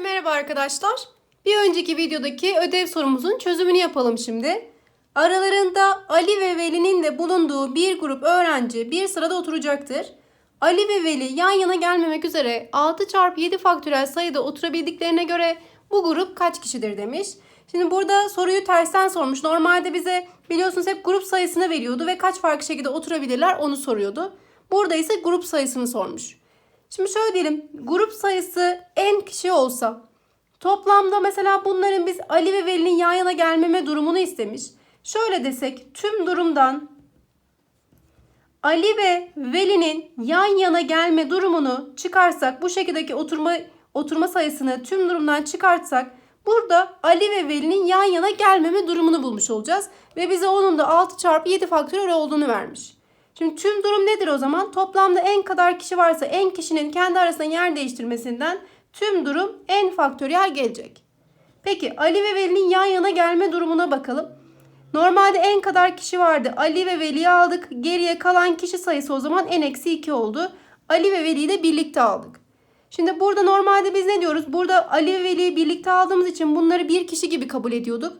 Herkese merhaba arkadaşlar. Bir önceki videodaki ödev sorumuzun çözümünü yapalım şimdi. Aralarında Ali ve Veli'nin de bulunduğu bir grup öğrenci bir sırada oturacaktır. Ali ve Veli yan yana gelmemek üzere 6 çarpı 7 faktörel sayıda oturabildiklerine göre bu grup kaç kişidir demiş. Şimdi burada soruyu tersten sormuş. Normalde bize biliyorsunuz hep grup sayısını veriyordu ve kaç farklı şekilde oturabilirler onu soruyordu. Burada ise grup sayısını sormuş. Şimdi şöyle diyelim. Grup sayısı n kişi olsa toplamda mesela bunların biz Ali ve Veli'nin yan yana gelmeme durumunu istemiş. Şöyle desek tüm durumdan Ali ve Veli'nin yan yana gelme durumunu çıkarsak bu şekildeki oturma oturma sayısını tüm durumdan çıkartsak burada Ali ve Veli'nin yan yana gelmeme durumunu bulmuş olacağız. Ve bize onun da 6 çarpı 7 faktöriyel olduğunu vermiş. Şimdi tüm durum nedir o zaman? Toplamda n kadar kişi varsa n kişinin kendi arasında yer değiştirmesinden tüm durum n faktöriyel gelecek. Peki Ali ve Veli'nin yan yana gelme durumuna bakalım. Normalde n kadar kişi vardı. Ali ve Veli'yi aldık. Geriye kalan kişi sayısı o zaman n-2 oldu. Ali ve Veli'yi de birlikte aldık. Şimdi burada normalde biz ne diyoruz? Burada Ali ve Veli'yi birlikte aldığımız için bunları bir kişi gibi kabul ediyorduk.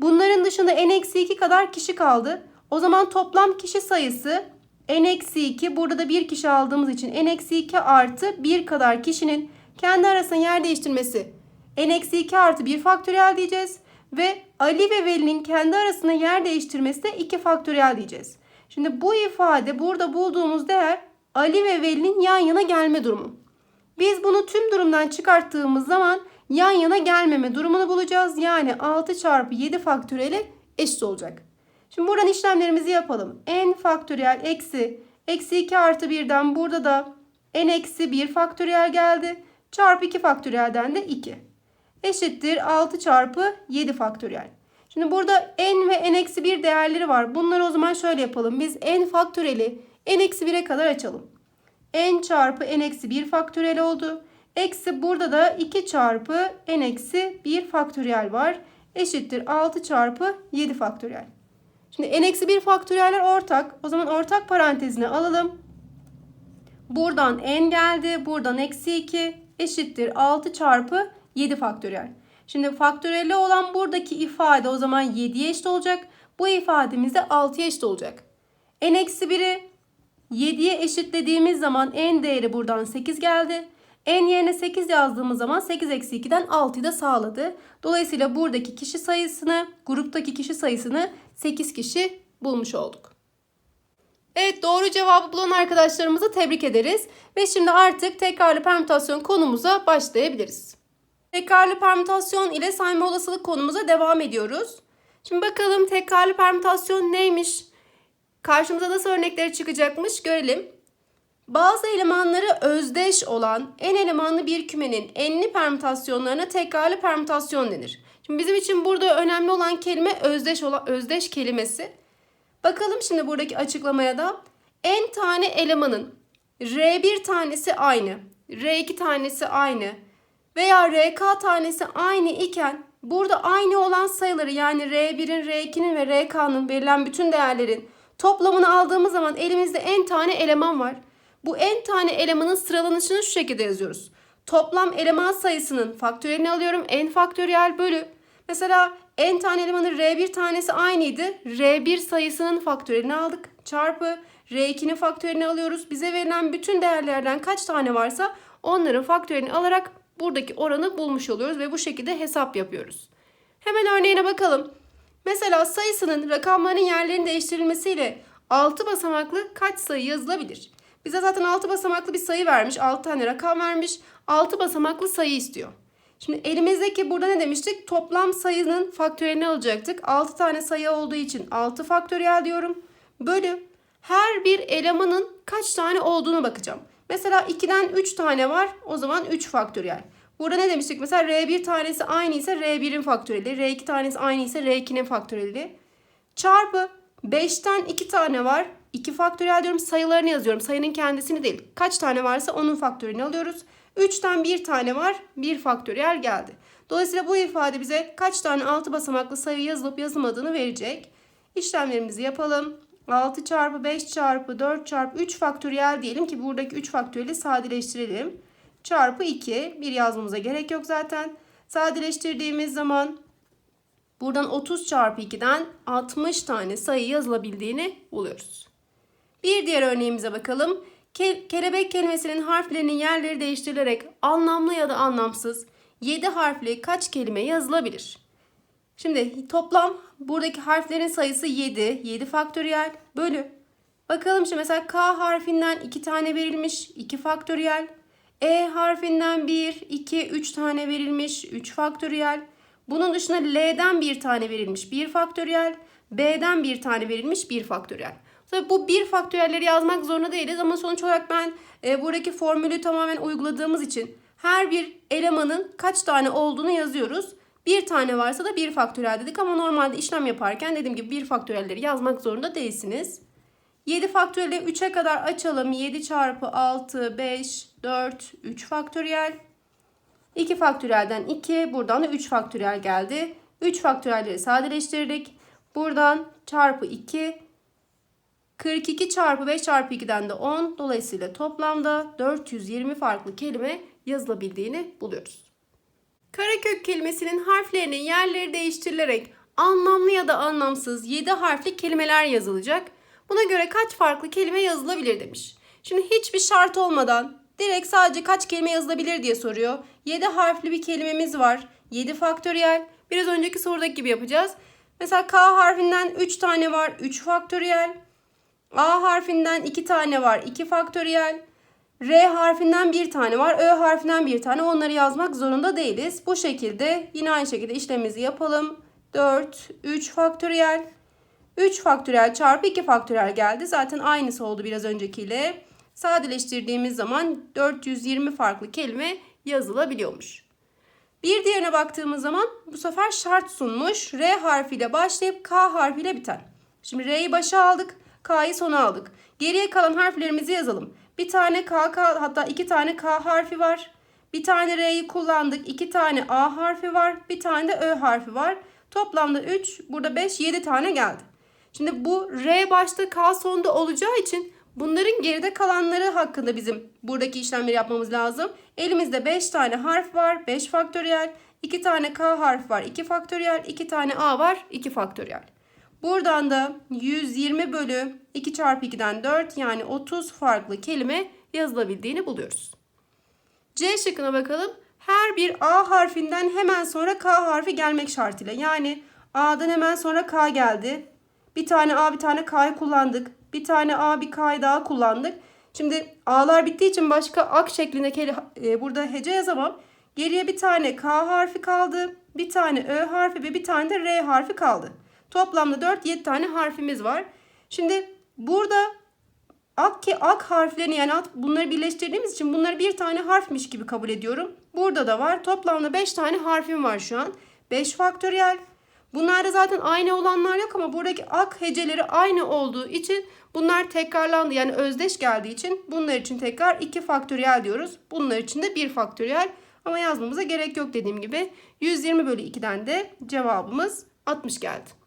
Bunların dışında n-2 kadar kişi kaldı. O zaman toplam kişi sayısı n-2 burada da bir kişi aldığımız için n-2 artı 1 kadar kişinin kendi arasında yer değiştirmesi n-2 artı 1 faktöriyel diyeceğiz. Ve Ali ve Veli'nin kendi arasında yer değiştirmesi de 2 faktöriyel diyeceğiz. Şimdi bu ifade burada bulduğumuz değer Ali ve Veli'nin yan yana gelme durumu. Biz bunu tüm durumdan çıkarttığımız zaman yan yana gelmeme durumunu bulacağız. Yani 6 çarpı 7 faktöriyeli eşit olacak. Şimdi buradan işlemlerimizi yapalım. n faktöriyel eksi eksi 2 artı 1'den burada da n eksi 1 faktöriyel geldi. Çarpı 2 faktöriyelden de 2. Eşittir 6 çarpı 7 faktöriyel. Şimdi burada n ve n eksi 1 değerleri var. Bunları o zaman şöyle yapalım. Biz n faktöriyeli n eksi 1'e kadar açalım. n çarpı n eksi 1 faktöriyel oldu. Eksi burada da 2 çarpı n eksi 1 faktöriyel var. Eşittir 6 çarpı 7 faktöriyel. Şimdi n-1 faktöriyeller ortak. O zaman ortak parantezine alalım. Buradan n geldi. Buradan eksi 2 eşittir 6 çarpı 7 faktöriyel. Şimdi faktöriyeli olan buradaki ifade o zaman 7'ye eşit olacak. Bu ifademiz de 6'ya eşit olacak. n-1'i 7'ye eşitlediğimiz zaman n değeri buradan 8 geldi. n yerine 8 yazdığımız zaman 8 eksi 2'den 6'yı da sağladı. Dolayısıyla buradaki kişi sayısını, gruptaki kişi sayısını 8 kişi bulmuş olduk. Evet doğru cevabı bulan arkadaşlarımızı tebrik ederiz. Ve şimdi artık tekrarlı permütasyon konumuza başlayabiliriz. Tekrarlı permütasyon ile sayma olasılık konumuza devam ediyoruz. Şimdi bakalım tekrarlı permütasyon neymiş? Karşımıza nasıl örnekleri çıkacakmış görelim. Bazı elemanları özdeş olan n elemanlı bir kümenin enli permütasyonlarına tekrarlı permütasyon denir. Şimdi bizim için burada önemli olan kelime özdeş olan özdeş kelimesi. Bakalım şimdi buradaki açıklamaya da n tane elemanın r1 tanesi aynı, r2 tanesi aynı veya rk tanesi aynı iken burada aynı olan sayıları yani r1'in, r2'nin ve rk'nın verilen bütün değerlerin toplamını aldığımız zaman elimizde n tane eleman var. Bu n tane elemanın sıralanışını şu şekilde yazıyoruz. Toplam eleman sayısının faktöriyelini alıyorum. n faktöriyel bölü. Mesela n tane elemanın r1 tanesi aynıydı. r1 sayısının faktöriyelini aldık. Çarpı r2'nin faktöriyelini alıyoruz. Bize verilen bütün değerlerden kaç tane varsa onların faktöriyelini alarak buradaki oranı bulmuş oluyoruz ve bu şekilde hesap yapıyoruz. Hemen örneğine bakalım. Mesela sayısının rakamların yerlerinin değiştirilmesiyle 6 basamaklı kaç sayı yazılabilir? Bize zaten 6 basamaklı bir sayı vermiş. 6 tane rakam vermiş. 6 basamaklı sayı istiyor. Şimdi elimizdeki burada ne demiştik? Toplam sayının faktöriyelini alacaktık. 6 tane sayı olduğu için 6 faktöriyel diyorum. Bölü her bir elemanın kaç tane olduğunu bakacağım. Mesela 2'den 3 tane var. O zaman 3 faktöriyel. Burada ne demiştik? Mesela R1 tanesi aynı ise R1'in faktöriyeli. R2 tanesi aynı ise R2'nin faktöriyeli. Çarpı 5'ten 2 tane var. 2 faktöriyel diyorum sayılarını yazıyorum. Sayının kendisini değil. Kaç tane varsa onun faktörünü alıyoruz. 3'ten 1 tane var. 1 faktöriyel geldi. Dolayısıyla bu ifade bize kaç tane 6 basamaklı sayı yazılıp yazılmadığını verecek. İşlemlerimizi yapalım. 6 çarpı 5 çarpı 4 çarpı 3 faktöriyel diyelim ki buradaki 3 faktöriyeli sadeleştirelim. çarpı 2. Bir yazmamıza gerek yok zaten. Sadeleştirdiğimiz zaman buradan 30 çarpı 2'den 60 tane sayı yazılabildiğini buluyoruz. Bir diğer örneğimize bakalım. Ke- kelebek kelimesinin harflerinin yerleri değiştirilerek anlamlı ya da anlamsız 7 harfli kaç kelime yazılabilir? Şimdi toplam buradaki harflerin sayısı 7. 7 faktöriyel bölü. Bakalım şimdi mesela K harfinden 2 tane verilmiş. 2 faktöriyel. E harfinden 1, 2, 3 tane verilmiş. 3 faktöriyel. Bunun dışında L'den bir tane verilmiş. 1 faktöriyel. B'den bir tane verilmiş. 1 faktöriyel. Tabii bu 1 faktöriyelleri yazmak zorunda değiliz ama sonuç olarak ben e, buradaki formülü tamamen uyguladığımız için her bir elemanın kaç tane olduğunu yazıyoruz. Bir tane varsa da 1 faktöriyel dedik ama normalde işlem yaparken dediğim gibi 1 faktöriyelleri yazmak zorunda değilsiniz. 7 faktöriyeli 3'e kadar açalım. 7 çarpı 6, 5, 4, 3 faktöriyel. 2 faktöriyelden 2, buradan da 3 faktöriyel geldi. 3 faktöriyelleri sadeleştirdik. Buradan çarpı 2, 42 çarpı 5 çarpı 2'den de 10. Dolayısıyla toplamda 420 farklı kelime yazılabildiğini buluyoruz. Karakök kelimesinin harflerinin yerleri değiştirilerek anlamlı ya da anlamsız 7 harfli kelimeler yazılacak. Buna göre kaç farklı kelime yazılabilir demiş. Şimdi hiçbir şart olmadan direkt sadece kaç kelime yazılabilir diye soruyor. 7 harfli bir kelimemiz var. 7 faktöriyel. Biraz önceki sorudaki gibi yapacağız. Mesela K harfinden 3 tane var. 3 faktöriyel. A harfinden 2 tane var. 2 faktöriyel. R harfinden bir tane var. Ö harfinden bir tane. Onları yazmak zorunda değiliz. Bu şekilde yine aynı şekilde işlemimizi yapalım. 4, 3 faktöriyel. 3 faktöriyel çarpı 2 faktöriyel geldi. Zaten aynısı oldu biraz öncekiyle. Sadeleştirdiğimiz zaman 420 farklı kelime yazılabiliyormuş. Bir diğerine baktığımız zaman bu sefer şart sunmuş. R harfiyle başlayıp K harfiyle biten. Şimdi R'yi başa aldık. K'yı sona aldık. Geriye kalan harflerimizi yazalım. Bir tane K, K hatta iki tane K harfi var. Bir tane R'yi kullandık. iki tane A harfi var. Bir tane de Ö harfi var. Toplamda 3, burada 5, 7 tane geldi. Şimdi bu R başta K sonunda olacağı için bunların geride kalanları hakkında bizim buradaki işlemleri yapmamız lazım. Elimizde 5 tane harf var. 5 faktöriyel. 2 tane K harf var. 2 faktöriyel. 2 tane A var. 2 faktöriyel. Buradan da 120 bölü 2 çarpı 2'den 4 yani 30 farklı kelime yazılabildiğini buluyoruz. C şıkkına bakalım. Her bir A harfinden hemen sonra K harfi gelmek şartıyla. Yani A'dan hemen sonra K geldi. Bir tane A bir tane K'yı kullandık. Bir tane A bir K'yı daha kullandık. Şimdi A'lar bittiği için başka ak şeklindeki e, burada hece yazamam. Geriye bir tane K harfi kaldı. Bir tane Ö harfi ve bir tane de R harfi kaldı. Toplamda 4-7 tane harfimiz var. Şimdi burada ak ki ak harflerini yani bunları birleştirdiğimiz için bunları bir tane harfmiş gibi kabul ediyorum. Burada da var. Toplamda 5 tane harfim var şu an. 5 faktöriyel. Bunlarda zaten aynı olanlar yok ama buradaki ak heceleri aynı olduğu için bunlar tekrarlandı. Yani özdeş geldiği için bunlar için tekrar 2 faktöriyel diyoruz. Bunlar için de 1 faktöriyel. Ama yazmamıza gerek yok dediğim gibi. 120 bölü 2'den de cevabımız 60 geldi.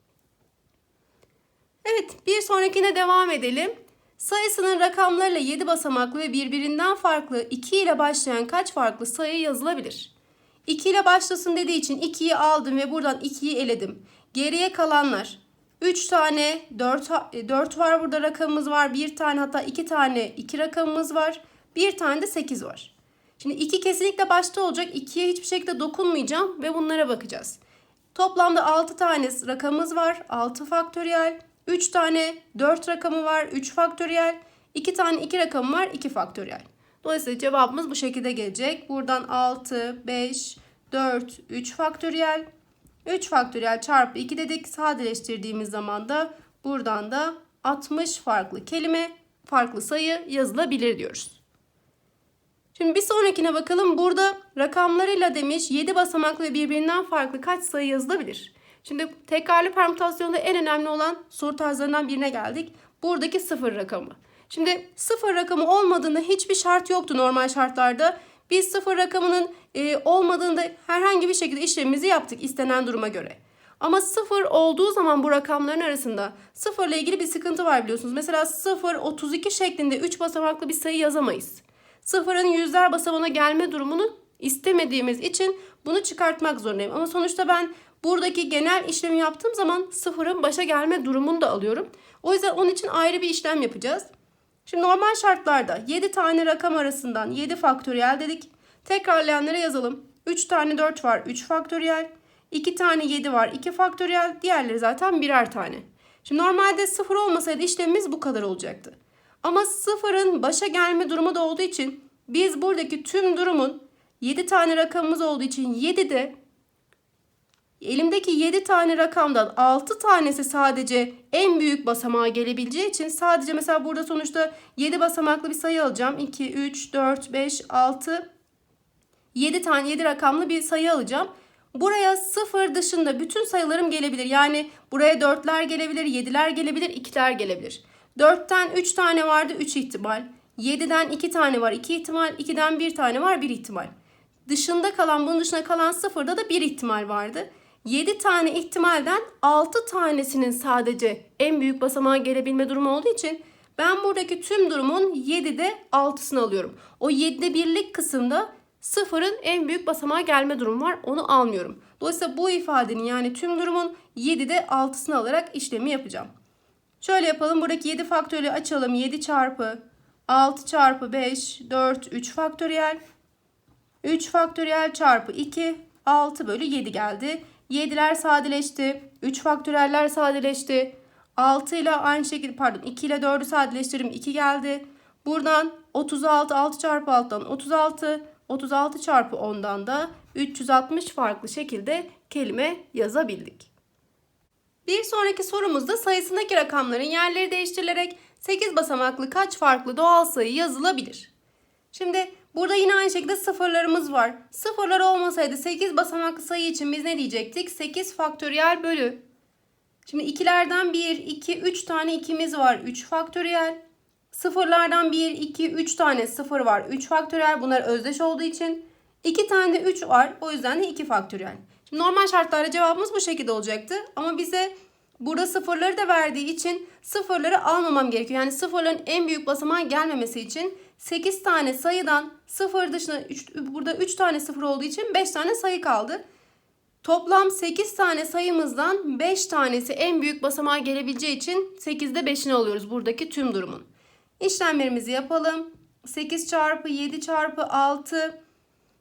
Evet bir sonrakine devam edelim. Sayısının rakamlarıyla 7 basamaklı ve birbirinden farklı 2 ile başlayan kaç farklı sayı yazılabilir? 2 ile başlasın dediği için 2'yi aldım ve buradan 2'yi eledim. Geriye kalanlar 3 tane 4, 4 var burada rakamımız var. 1 tane hatta 2 tane 2 rakamımız var. 1 tane de 8 var. Şimdi 2 kesinlikle başta olacak. 2'ye hiçbir şekilde dokunmayacağım ve bunlara bakacağız. Toplamda 6 tane rakamımız var. 6 faktöriyel. 3 tane 4 rakamı var. 3 faktöriyel. 2 tane 2 rakamı var. 2 faktöriyel. Dolayısıyla cevabımız bu şekilde gelecek. Buradan 6, 5, 4, 3 faktöriyel. 3 faktöriyel çarpı 2 dedik. Sadeleştirdiğimiz zaman da buradan da 60 farklı kelime, farklı sayı yazılabilir diyoruz. Şimdi bir sonrakine bakalım. Burada rakamlarıyla demiş 7 basamaklı ve birbirinden farklı kaç sayı yazılabilir? Şimdi tekrarlı permütasyonda en önemli olan soru tarzlarından birine geldik. Buradaki sıfır rakamı. Şimdi sıfır rakamı olmadığında hiçbir şart yoktu normal şartlarda. Biz sıfır rakamının e, olmadığında herhangi bir şekilde işlemimizi yaptık istenen duruma göre. Ama sıfır olduğu zaman bu rakamların arasında sıfırla ilgili bir sıkıntı var biliyorsunuz. Mesela 0, 32 şeklinde 3 basamaklı bir sayı yazamayız. sıfırın yüzler basamağına gelme durumunu istemediğimiz için bunu çıkartmak zorundayım. Ama sonuçta ben buradaki genel işlemi yaptığım zaman sıfırın başa gelme durumunu da alıyorum. O yüzden onun için ayrı bir işlem yapacağız. Şimdi normal şartlarda 7 tane rakam arasından 7 faktöriyel dedik. Tekrarlayanlara yazalım. 3 tane 4 var 3 faktöriyel. 2 tane 7 var 2 faktöriyel. Diğerleri zaten birer tane. Şimdi normalde 0 olmasaydı işlemimiz bu kadar olacaktı. Ama 0'ın başa gelme durumu da olduğu için biz buradaki tüm durumun 7 tane rakamımız olduğu için 7 de elimdeki 7 tane rakamdan 6 tanesi sadece en büyük basamağa gelebileceği için sadece mesela burada sonuçta 7 basamaklı bir sayı alacağım. 2, 3, 4, 5, 6, 7 tane 7 rakamlı bir sayı alacağım. Buraya 0 dışında bütün sayılarım gelebilir. Yani buraya 4'ler gelebilir, 7'ler gelebilir, 2'ler gelebilir. 4'ten 3 tane vardı 3 ihtimal. 7'den 2 tane var 2 ihtimal. 2'den 1 tane var 1 ihtimal. Dışında kalan bunun dışında kalan 0'da da 1 ihtimal vardı. 7 tane ihtimalden 6 tanesinin sadece en büyük basamağa gelebilme durumu olduğu için ben buradaki tüm durumun 7'de 6'sını alıyorum. O 7'de birlik kısımda sıfırın en büyük basamağa gelme durumu var. Onu almıyorum. Dolayısıyla bu ifadenin yani tüm durumun 7'de 6'sını alarak işlemi yapacağım. Şöyle yapalım. Buradaki 7 faktöriyeli açalım. 7 çarpı 6 çarpı 5 4 3 faktöriyel. 3 faktöriyel çarpı 2 6 bölü 7 geldi. 7'ler sadeleşti. 3 faktöriyeller sadeleşti. 6 ile aynı şekilde pardon 2 ile 4'ü sadeleştirdim 2 geldi. Buradan 36 6 çarpı 6'dan 36 36 çarpı 10'dan da 360 farklı şekilde kelime yazabildik. Bir sonraki sorumuzda sayısındaki rakamların yerleri değiştirilerek 8 basamaklı kaç farklı doğal sayı yazılabilir? Şimdi burada yine aynı şekilde sıfırlarımız var. Sıfırlar olmasaydı 8 basamaklı sayı için biz ne diyecektik? 8 faktöriyel bölü. Şimdi ikilerden 1, 2, 3 tane ikimiz var. 3 faktöriyel. Sıfırlardan 1, 2, 3 tane sıfır var. 3 faktöriyel bunlar özdeş olduğu için. 2 tane de 3 var. O yüzden de 2 faktöriyel. Şimdi normal şartlarda cevabımız bu şekilde olacaktı. Ama bize burada sıfırları da verdiği için sıfırları almamam gerekiyor. Yani sıfırların en büyük basamağa gelmemesi için 8 tane sayıdan sıfır dışında üç, burada 3 tane sıfır olduğu için 5 tane sayı kaldı. Toplam 8 tane sayımızdan 5 tanesi en büyük basamağa gelebileceği için 8'de 5'ini alıyoruz buradaki tüm durumun. İşlemlerimizi yapalım. 8 çarpı 7 çarpı 6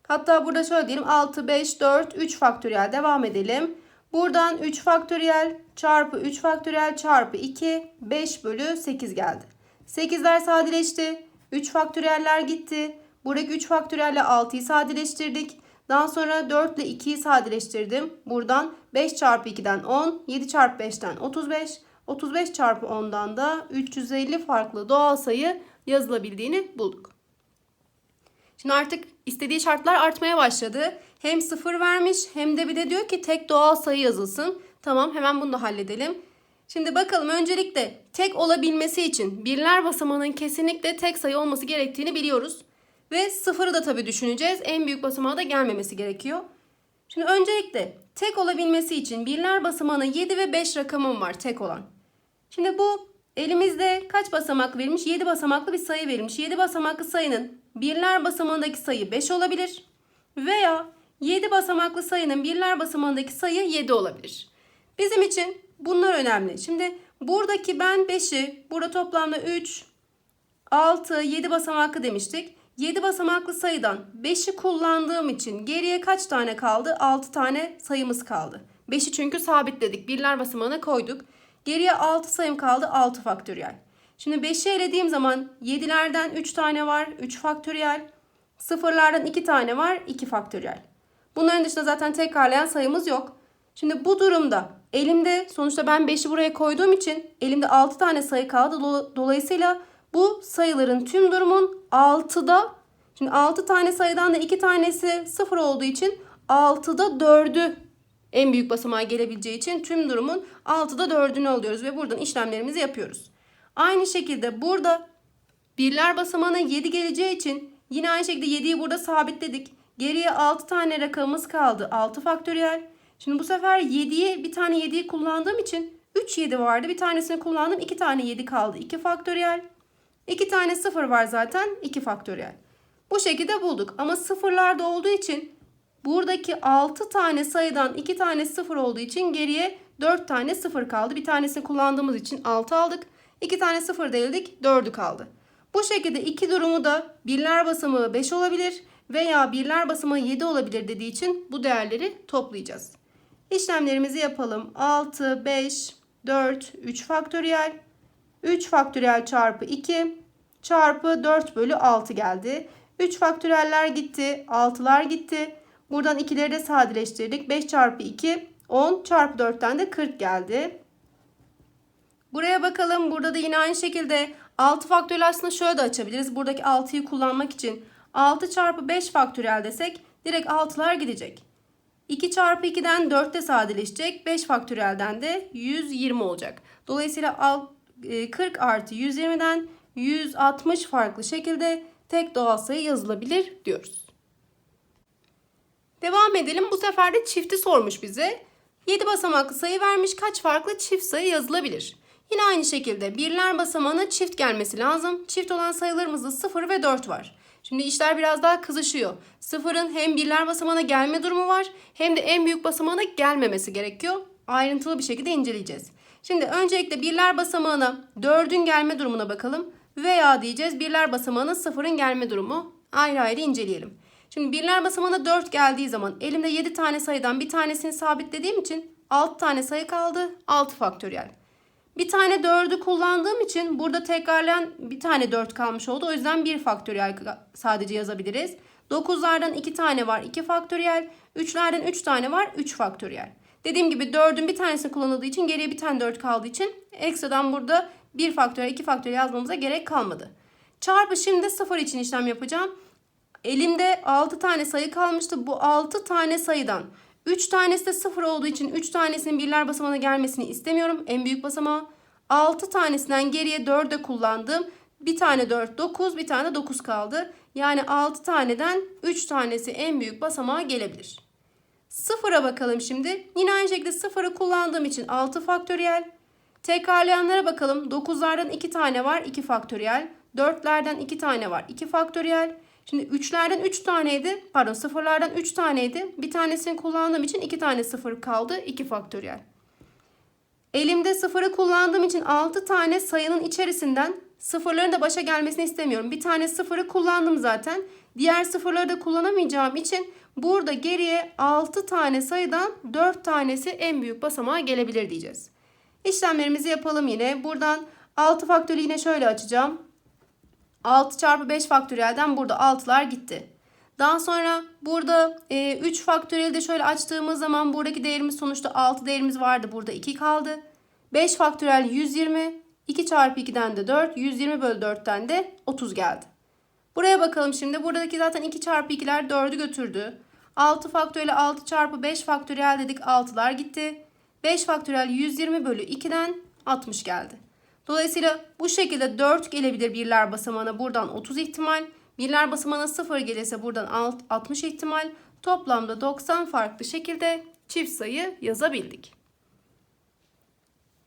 hatta burada şöyle diyelim 6 5 4 3 faktöriyel devam edelim. Buradan 3 faktöriyel çarpı 3 faktöriyel çarpı 2 5 bölü 8 geldi. 8'ler sadeleşti. 3 faktöriyeller gitti. Buradaki 3 faktöriyelle 6'yı sadeleştirdik. Daha sonra 4 ile 2'yi sadeleştirdim. Buradan 5 çarpı 2'den 10, 7 çarpı 5'ten 35, 35 çarpı 10'dan da 350 farklı doğal sayı yazılabildiğini bulduk. Şimdi artık istediği şartlar artmaya başladı. Hem sıfır vermiş hem de bir de diyor ki tek doğal sayı yazılsın. Tamam hemen bunu da halledelim. Şimdi bakalım öncelikle tek olabilmesi için birler basamağının kesinlikle tek sayı olması gerektiğini biliyoruz. Ve sıfırı da tabii düşüneceğiz. En büyük basamağa da gelmemesi gerekiyor. Şimdi öncelikle tek olabilmesi için birler basamağına 7 ve 5 rakamım var tek olan. Şimdi bu elimizde kaç basamaklı verilmiş? 7 basamaklı bir sayı verilmiş. 7 basamaklı sayının birler basamağındaki sayı 5 olabilir. Veya 7 basamaklı sayının birler basamağındaki sayı 7 olabilir. Bizim için bunlar önemli. Şimdi buradaki ben 5'i burada toplamda 3, 6, 7 basamaklı demiştik. 7 basamaklı sayıdan 5'i kullandığım için geriye kaç tane kaldı? 6 tane sayımız kaldı. 5'i çünkü sabitledik. Birler basamağına koyduk. Geriye 6 sayım kaldı 6 faktöriyel. Şimdi 5'i elediğim zaman 7'lerden 3 tane var 3 faktöriyel. Sıfırlardan 2 tane var 2 faktöriyel. Bunların dışında zaten tekrarlayan sayımız yok. Şimdi bu durumda elimde sonuçta ben 5'i buraya koyduğum için elimde 6 tane sayı kaldı. Dolayısıyla bu sayıların tüm durumun 6'da şimdi 6 tane sayıdan da 2 tanesi 0 olduğu için 6'da 4'ü en büyük basamağa gelebileceği için tüm durumun 6'da 4'ünü alıyoruz ve buradan işlemlerimizi yapıyoruz. Aynı şekilde burada birler basamağına 7 geleceği için yine aynı şekilde 7'yi burada sabitledik. Geriye 6 tane rakamımız kaldı. 6 faktöriyel. Şimdi bu sefer 7'yi bir tane 7'yi kullandığım için 3 7 vardı. Bir tanesini kullandım. 2 tane 7 kaldı. 2 faktöriyel. 2 tane 0 var zaten. 2 faktöriyel. Bu şekilde bulduk ama sıfırlarda olduğu için buradaki 6 tane sayıdan 2 tane sıfır olduğu için geriye 4 tane sıfır kaldı. Bir tanesini kullandığımız için 6 aldık. 2 tane sıfır değildik 4'ü kaldı. Bu şekilde iki durumu da birler basamağı 5 olabilir veya birler basamağı 7 olabilir dediği için bu değerleri toplayacağız. İşlemlerimizi yapalım. 6, 5, 4, 3 faktöriyel. 3 faktöriyel çarpı 2 çarpı 4 bölü 6 geldi. 3 faktöriyeller gitti. 6'lar gitti. Buradan 2'leri de sadeleştirdik. 5 çarpı 2 10 çarpı 4'ten de 40 geldi. Buraya bakalım. Burada da yine aynı şekilde 6 faktöriyel aslında şöyle de açabiliriz. Buradaki 6'yı kullanmak için 6 çarpı 5 faktöriyel desek direkt 6'lar gidecek. 2 çarpı 2'den 4 de sadeleşecek. 5 faktöriyelden de 120 olacak. Dolayısıyla 40 artı 120'den 160 farklı şekilde tek doğal sayı yazılabilir diyoruz. Devam edelim. Bu sefer de çifti sormuş bize. 7 basamaklı sayı vermiş. Kaç farklı çift sayı yazılabilir? Yine aynı şekilde birler basamağına çift gelmesi lazım. Çift olan sayılarımızda 0 ve 4 var. Şimdi işler biraz daha kızışıyor. Sıfırın hem birler basamağına gelme durumu var hem de en büyük basamağına gelmemesi gerekiyor. Ayrıntılı bir şekilde inceleyeceğiz. Şimdi öncelikle birler basamağına 4'ün gelme durumuna bakalım. Veya diyeceğiz birler basamağına sıfırın gelme durumu. Ayrı ayrı inceleyelim. Şimdi birler basamağına 4 geldiği zaman elimde 7 tane sayıdan bir tanesini sabitlediğim için 6 tane sayı kaldı. 6 faktöriyel. Bir tane 4'ü kullandığım için burada tekrarlayan bir tane 4 kalmış oldu. O yüzden 1 faktöriyel sadece yazabiliriz. 9'lardan 2 tane var 2 faktöriyel. 3'lerden 3 tane var 3 faktöriyel. Dediğim gibi 4'ün bir tanesini kullanıldığı için geriye bir tane 4 kaldığı için ekstradan burada 1 faktöriyel 2 faktöriyel yazmamıza gerek kalmadı. Çarpı şimdi 0 için işlem yapacağım. Elimde 6 tane sayı kalmıştı. Bu 6 tane sayıdan 3 tanesi de 0 olduğu için 3 tanesinin birler basamağına gelmesini istemiyorum. En büyük basamağı. 6 tanesinden geriye 4'e kullandım. Bir tane 4 9 bir tane 9 kaldı. Yani 6 taneden 3 tanesi en büyük basamağa gelebilir. Sıfıra bakalım şimdi. Yine aynı şekilde sıfırı kullandığım için 6 faktöriyel. Tekrarlayanlara bakalım. 9'lardan 2 tane var 2 faktöriyel. 4'lerden 2 tane var 2 faktöriyel. Şimdi 3'lerden 3 taneydi. Pardon sıfırlardan 3 taneydi. Bir tanesini kullandığım için 2 tane sıfır kaldı. 2 faktöriyel. Elimde sıfırı kullandığım için 6 tane sayının içerisinden sıfırların da başa gelmesini istemiyorum. Bir tane sıfırı kullandım zaten. Diğer sıfırları da kullanamayacağım için burada geriye 6 tane sayıdan 4 tanesi en büyük basamağa gelebilir diyeceğiz. İşlemlerimizi yapalım yine. Buradan 6 faktörü yine şöyle açacağım. 6 çarpı 5 faktöriyelden burada 6'lar gitti. Daha sonra burada e, 3 faktöriyeli de şöyle açtığımız zaman buradaki değerimiz sonuçta 6 değerimiz vardı. Burada 2 kaldı. 5 faktöriyel 120. 2 çarpı 2'den de 4. 120 bölü 4'ten de 30 geldi. Buraya bakalım şimdi. Buradaki zaten 2 çarpı 2'ler 4'ü götürdü. 6 faktöriyel 6 çarpı 5 faktöriyel dedik 6'lar gitti. 5 faktöriyel 120 bölü 2'den 60 geldi. Dolayısıyla bu şekilde 4 gelebilir birler basamağına buradan 30 ihtimal. Birler basamağına 0 gelirse buradan 60 ihtimal. Toplamda 90 farklı şekilde çift sayı yazabildik.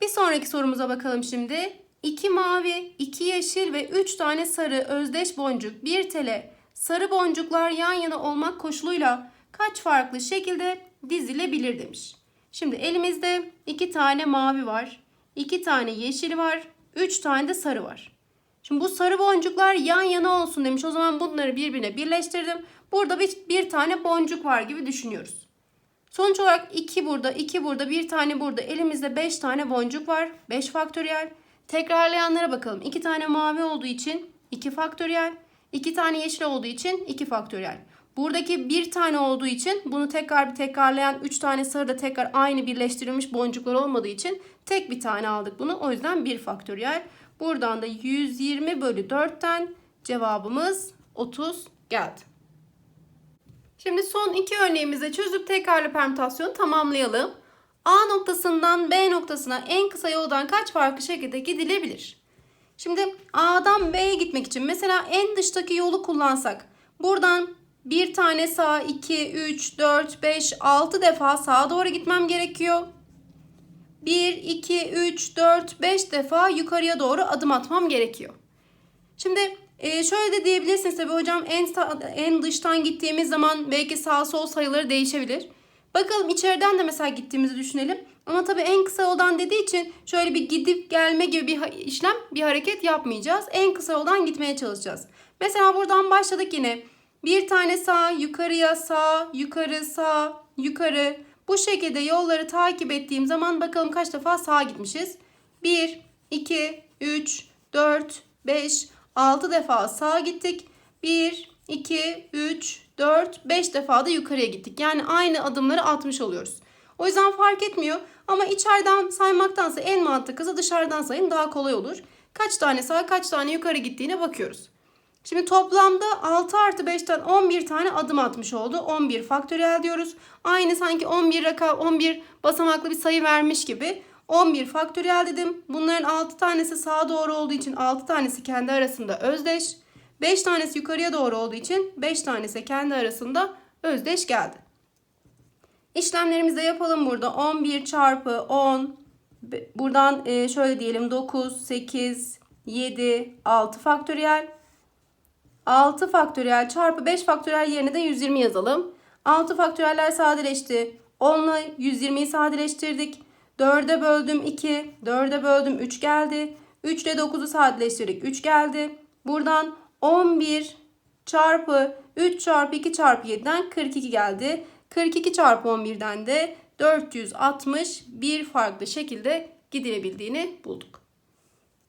Bir sonraki sorumuza bakalım şimdi. 2 mavi, 2 yeşil ve 3 tane sarı özdeş boncuk, 1 tele, sarı boncuklar yan yana olmak koşuluyla kaç farklı şekilde dizilebilir demiş. Şimdi elimizde 2 tane mavi var, 2 tane yeşil var, 3 tane de sarı var. Şimdi bu sarı boncuklar yan yana olsun demiş. O zaman bunları birbirine birleştirdim. Burada bir, bir tane boncuk var gibi düşünüyoruz. Sonuç olarak 2 burada, 2 burada, bir tane burada. Elimizde 5 tane boncuk var. 5 faktöriyel. Tekrarlayanlara bakalım. 2 tane mavi olduğu için 2 faktöriyel. 2 tane yeşil olduğu için 2 faktöriyel. Buradaki bir tane olduğu için bunu tekrar bir tekrarlayan 3 tane sarı da tekrar aynı birleştirilmiş boncuklar olmadığı için tek bir tane aldık bunu. O yüzden 1 faktöriyel. Buradan da 120 bölü 4'ten cevabımız 30 geldi. Şimdi son iki örneğimizi çözüp tekrarlı permütasyonu tamamlayalım. A noktasından B noktasına en kısa yoldan kaç farklı şekilde gidilebilir? Şimdi A'dan B'ye gitmek için mesela en dıştaki yolu kullansak buradan bir tane sağ 2, 3, 4, 5, 6 defa sağa doğru gitmem gerekiyor. 1, 2, 3, 4, 5 defa yukarıya doğru adım atmam gerekiyor. Şimdi Ee, şöyle de diyebilirsiniz tabii hocam en, sağ- en dıştan gittiğimiz zaman belki sağ sol sayıları değişebilir. Bakalım içeriden de mesela gittiğimizi düşünelim. Ama tabii en kısa yoldan dediği için şöyle bir gidip gelme gibi bir işlem, bir hareket yapmayacağız. En kısa yoldan gitmeye çalışacağız. Mesela buradan başladık yine. Bir tane sağ, yukarıya sağ, yukarı sağ, yukarı. Bu şekilde yolları takip ettiğim zaman bakalım kaç defa sağa gitmişiz. 1, 2, 3, 4, 5, 6 defa sağa gittik. 1, 2, 3, 4, 5 defa da yukarıya gittik. Yani aynı adımları atmış oluyoruz. O yüzden fark etmiyor. Ama içeriden saymaktansa en mantıklısı dışarıdan sayın daha kolay olur. Kaç tane sağa kaç tane yukarı gittiğine bakıyoruz. Şimdi toplamda 6 artı 5'ten 11 tane adım atmış oldu. 11 faktöriyel diyoruz. Aynı sanki 11 rakam 11 basamaklı bir sayı vermiş gibi. 11 faktöriyel dedim. Bunların 6 tanesi sağa doğru olduğu için 6 tanesi kendi arasında özdeş. 5 tanesi yukarıya doğru olduğu için 5 tanesi kendi arasında özdeş geldi. İşlemlerimizi de yapalım burada. 11 çarpı 10. Be- Buradan e, şöyle diyelim 9, 8, 7, 6 faktöriyel. 6 faktöriyel çarpı 5 faktöriyel yerine de 120 yazalım. 6 faktöriyeller sadeleşti. 10 ile 120'yi sadeleştirdik. 4'e böldüm 2. 4'e böldüm 3 geldi. 3 ile 9'u sadeleştirdik. 3 geldi. Buradan 11 çarpı 3 çarpı 2 çarpı 7'den 42 geldi. 42 çarpı 11'den de 460 bir farklı şekilde gidilebildiğini bulduk.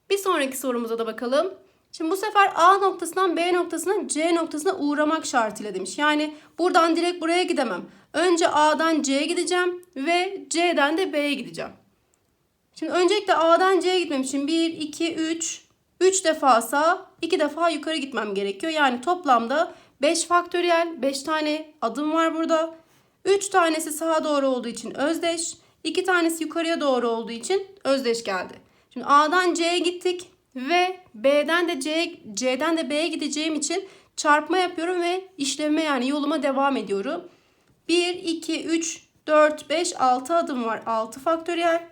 Bir sonraki sorumuza da bakalım. Şimdi bu sefer A noktasından B noktasına C noktasına uğramak şartıyla demiş. Yani buradan direkt buraya gidemem. Önce A'dan C'ye gideceğim ve C'den de B'ye gideceğim. Şimdi öncelikle A'dan C'ye gitmem için 1, 2, 3, 3 defa sağ, 2 defa yukarı gitmem gerekiyor. Yani toplamda 5 faktöriyel, 5 tane adım var burada. 3 tanesi sağa doğru olduğu için özdeş, 2 tanesi yukarıya doğru olduğu için özdeş geldi. Şimdi A'dan C'ye gittik ve B'den de C'ye, C'den de B'ye gideceğim için çarpma yapıyorum ve işlevime yani yoluma devam ediyorum. 1, 2, 3, 4, 5, 6 adım var. 6 faktöriyel.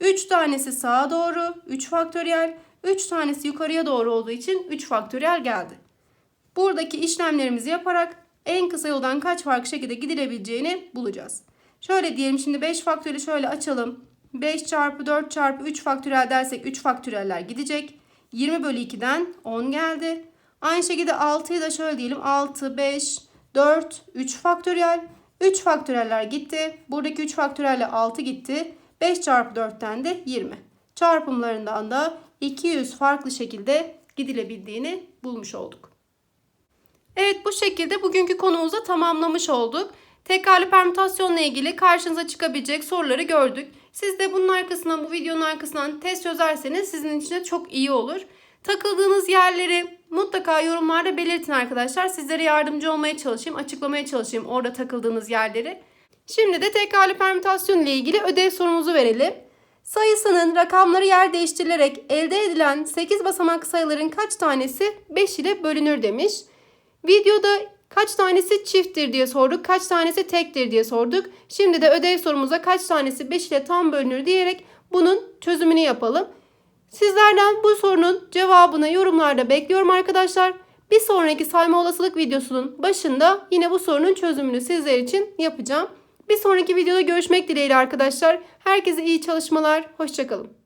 3 tanesi sağa doğru, 3 faktöriyel. 3 tanesi yukarıya doğru olduğu için 3 faktöriyel geldi. Buradaki işlemlerimizi yaparak en kısa yoldan kaç farklı şekilde gidilebileceğini bulacağız. Şöyle diyelim şimdi 5 faktöriyeli şöyle açalım. 5 çarpı 4 çarpı 3 faktöriyel dersek 3 faktöriyeller gidecek. 20 bölü 2'den 10 geldi. Aynı şekilde 6'yı da şöyle diyelim. 6, 5, 4, 3 faktöriyel. 3 faktöriyeller gitti. Buradaki 3 faktöriyelle 6 gitti. 5 çarpı 4'ten de 20. Çarpımlarından da 200 farklı şekilde gidilebildiğini bulmuş olduk. Evet bu şekilde bugünkü konumuzu tamamlamış olduk. Tekrarlı permütasyonla ilgili karşınıza çıkabilecek soruları gördük. Siz de bunun arkasından bu videonun arkasından test çözerseniz sizin için de çok iyi olur. Takıldığınız yerleri mutlaka yorumlarda belirtin arkadaşlar. Sizlere yardımcı olmaya çalışayım, açıklamaya çalışayım orada takıldığınız yerleri. Şimdi de tekrarlı permütasyon ile ilgili ödev sorumuzu verelim. Sayısının rakamları yer değiştirilerek elde edilen 8 basamak sayıların kaç tanesi 5 ile bölünür demiş. Videoda kaç tanesi çifttir diye sorduk, kaç tanesi tektir diye sorduk. Şimdi de ödev sorumuza kaç tanesi 5 ile tam bölünür diyerek bunun çözümünü yapalım. Sizlerden bu sorunun cevabını yorumlarda bekliyorum arkadaşlar. Bir sonraki sayma olasılık videosunun başında yine bu sorunun çözümünü sizler için yapacağım. Bir sonraki videoda görüşmek dileğiyle arkadaşlar. Herkese iyi çalışmalar. Hoşçakalın.